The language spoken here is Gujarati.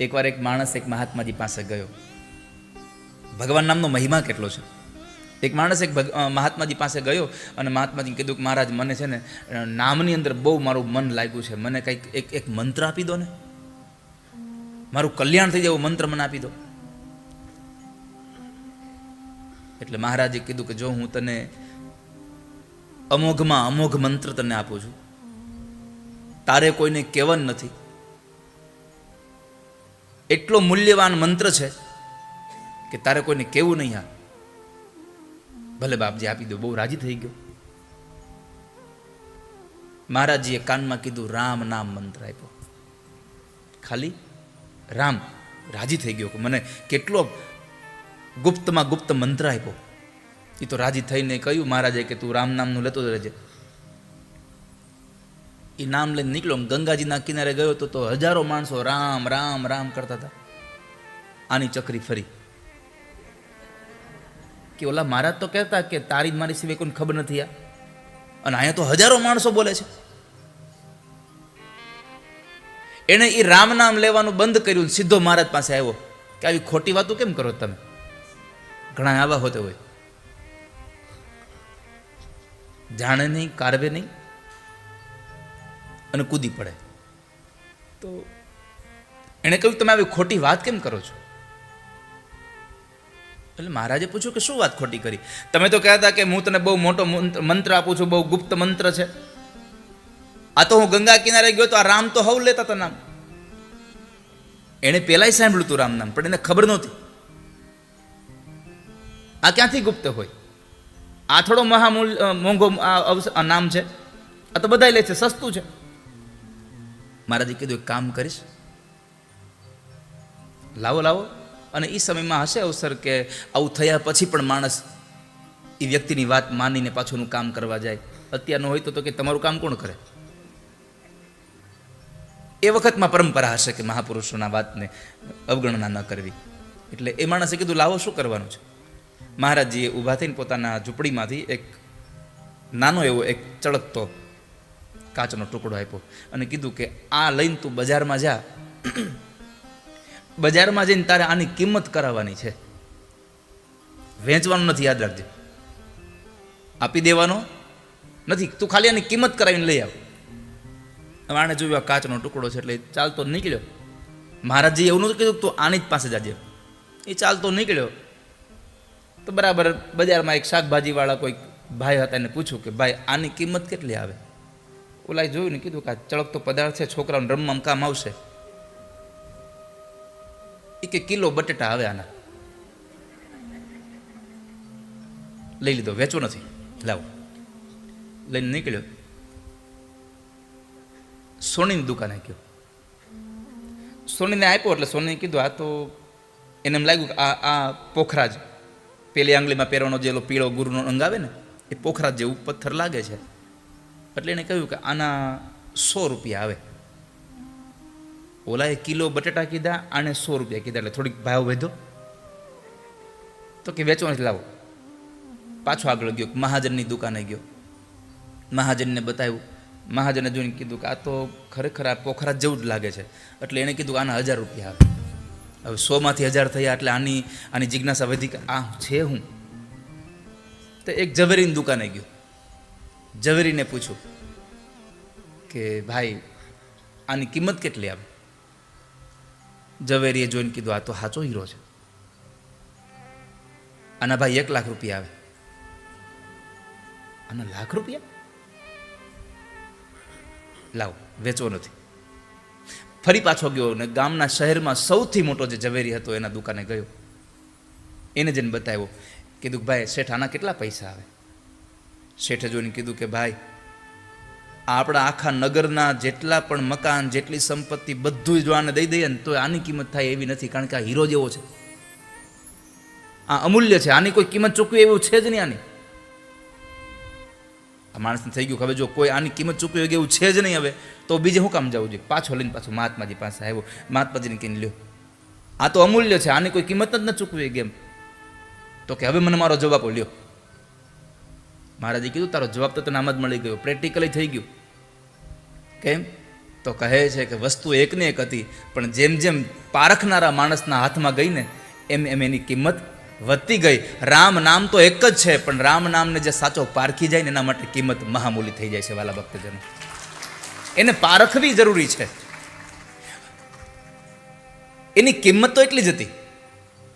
એકવાર એક માણસ એક મહાત્માજી પાસે ગયો. ભગવાન નામનો મહિમા કેટલો છે? એક માણસ એક મહાત્માજી પાસે ગયો અને મહાત્માજીને કીધું કે મહારાજ, મને છે ને નામની અંદર બહુ મારું મન લાગ્યું છે. મને કંઈક એક એક મંત્ર આપી દો ને. મારું કલ્યાણ થઈ જાય એવો મંત્ર મને આપી દો. એટલે મહારાજે કીધું કે જો હું તને અમોઘમાં અમોઘ મંત્ર તને આપું છું. તારે કોઈને કહેવાનું નથી. એટલો મૂલ્યવાન મંત્ર છે કે તારે કોઈને કહેવું નહીં આ ભલે બાપજી આપી દો, બહુ રાજી થઈ ગયો. મહારાજજીએ કાનમાં કીધું, રામ નામ મંત્ર આપ્યો. ખાલી રામ રાજી થઈ ગયો મને કેટલો ગુપ્તમાં ગુપ્ત મંત્ર આપ્યો. એ તો રાજી થઈને કહ્યું, મહારાજે કે તું રામ નામનું લેતો રહેજે. એ નામ લઈને નીકળ્યો ગંગાજીના કિનારે ગયો તો તો હજારો માણસો રામ રામ રામ કરતા હતા. આની ચક્રી ફરી. કે ઓલા મહારાજ તો કહેતા કે તારી મારી સિવાય કોઈને ખબર નથી આ. અને અહીંયા તો હજારો માણસો બોલે છે. એણે એ રામ નામ લેવાનું બંધ કર્યું સીધો મહારાજ પાસે આવ્યો. કે આવી ખોટી વાતો કેમ કરો તમે? ઘણા આવા હોતે હોય. જાણે નહીં, કારવે નહીં અને કૂદી પડે. તો એણે કહ્યું તમે આવી ખોટી વાત કેમ કરો છો? એટલે મહારાજે પૂછ્યું કે શું વાત ખોટી કરી? તમે તો કહેતા કે હું તને બહુ મોટો મંત્ર- આપું છું બહુ ગુપ્ત મંત્ર છે. આ તો હું ગંગા કિનારે ગયો તો આ રામ તો હવ લેતા હતા નામ. એણે પહેલાંય સાંભળ્યું હતું રામ નામ પણ એને ખબર નહોતી. આ ક્યાંથી ગુપ્ત હોય? આ થોડો મહામૂલ મોંઘો નામ છે. આ તો બધા લે છે સસ્તું છે. મહારાજે કીધું એક કામ કરીશ. લાવો લાવો. અને એ સમયમાં હશે અવસર કે આવું થયા પછી પણ માણસ એ વ્યક્તિની વાત માનીને પાછુંનું કામ કરવા જાય. અત્યારનું હોય તો કે તમારું કામ કોણ કરે? એ વખતમાં પરંપરા હશે કે મહાપુરુષોના વાતને અવગણના ન કરવી. એટલે એ માણસે કીધું, લાવો, શું કરવાનું છે? મહારાજજીએ ઊભા થઈને પોતાના ઝૂંપડીમાંથી એક નાનો એવો એક ચળકતો કાચનો ટુકડો આપ્યો અને કીધું કે આ લઈને તું બજારમાં જા. બજારમાં જઈને તારે આની કિંમત કરાવવાની છે. વેચવાનું નથી યાદ રાખજે. આપી દેવાનો નથી. તું ખાલી આની કિંમત કરાવીને લઈ આવ. હવે આણે જોયું આ કાચનો ટુકડો છે એટલે ચાલતો નીકળ્યો. મહારાજજી એવું નહોતું કીધું તું આની જ પાસે જાજે. એ ચાલતો નીકળ્યો. તો બરાબર બજારમાં એક શાકભાજીવાળા કોઈ ભાઈ હતા એને પૂછ્યું કે ભાઈ આની કિંમત કેટલી આવે? ઓલાએ જોયું ને કીધું કે આ ચળકતો પદાર્થ છે, છોકરાઓને રમવામાં કામ આવશે. એ કે કિલો બટેટા આવે આના. લઈ લીધો વેચો નથી. લાવો. લઈને નીકળ્યો. સોનીની દુકાને ગયો સોનીને આપ્યો એટલે સોનીએ કીધું, આ તો એને એમ લાગ્યું કે આ આ પોખરાજ. પેલી આંગળીમાં પહેરવાનો જે પીળો ગુરુનો અંગ આવે ને, એ પોખરાજ જેવું પથ્થર લાગે છે. એટલે એણે કહ્યું કે આના સો રૂપિયા આવે. ઓલાએ કિલો બટાટા કીધા, આને સો રૂપિયા કીધા, એટલે થોડીક ભાવ વધ્યો તો કે વેચો નથી લાવો. પાછો આગળ ગયો, મહાજનની દુકાને ગયો. મહાજનને બતાવ્યું. મહાજને જોઈને કીધું કે આ તો ખરેખર આ પોખરા જેવું જ લાગે છે. એટલે એણે કીધું કે આના હજાર રૂપિયા આવે. હવે સોમાંથી હજાર થયા એટલે આની આની જિજ્ઞાસા વધી કે આ છે હું. તો એક ઝવેરીની દુકાને ગયો. ઝવેરીને પૂછ્યું કે ભાઈ, આની કિંમત કેટલી આવે? ઝવેરીએ જોઈને કીધું, આ તો સાચો હીરો છે. આના ભાઈ એક લાખ રૂપિયા આવે. આના લાખ રૂપિયા? લાવ, વેચવો નથી. ફરી પાછો ગયો ને ગામના શહેરમાં સૌથી મોટો જે ઝવેરી હતો એના દુકાને ગયો. એને જઈને બતાવ્યો, કીધું ભાઈ, શેઠ, આના કેટલા પૈસા આવે? શેઠે જોઈને કીધું કે, ભાઈ, આપણા આખા નગરના જેટલા પણ મકાન, જેટલી સંપત્તિ બધું જો આને દઈ દઈએ ને તો આની કિંમત થાય એવી નથી, કારણ કે આ હીરો જેવો છે. આ અમૂલ્ય છે, આની કોઈ કિંમત ચૂકવી એવું છે જ નહીં આની. આ માણસને થઈ ગયું હવે જો કોઈ આની કિંમત ચૂકવી એવું છે જ નહીં હવે, તો બીજે શું કામ જવું? જોઈએ પાછો લઈને પાછું મહાત્માજી પાસે આવ્યો. મહાત્માજીને કહીને, લ્યો, આ તો અમૂલ્ય છે, આની કોઈ કિંમત જ ન ચૂકવી ગેમ તો કે, હવે મને મારો જવાબ લ્યો. મહારાજે કીધું, તારો જવાબ તો તને આમ જ મળી ગયો પ્રેક્ટિકલી થઈ ગયું. કેમ? તો કહે છે કે વસ્તુ એકને એક હતી, પણ જેમ જેમ પારખનારા માણસના હાથમાં ગઈ ને એમ એમ એની કિંમત વધતી ગઈ. રામ નામ તો એક જ છે, પણ રામ નામને જે સાચો પારખી જાય ને એના માટે કિંમત મહામૂલી થઈ જાય છે, વાલા ભક્તજનો. એને પારખવી જરૂરી છે. એની કિંમત તો એટલી જ હતી.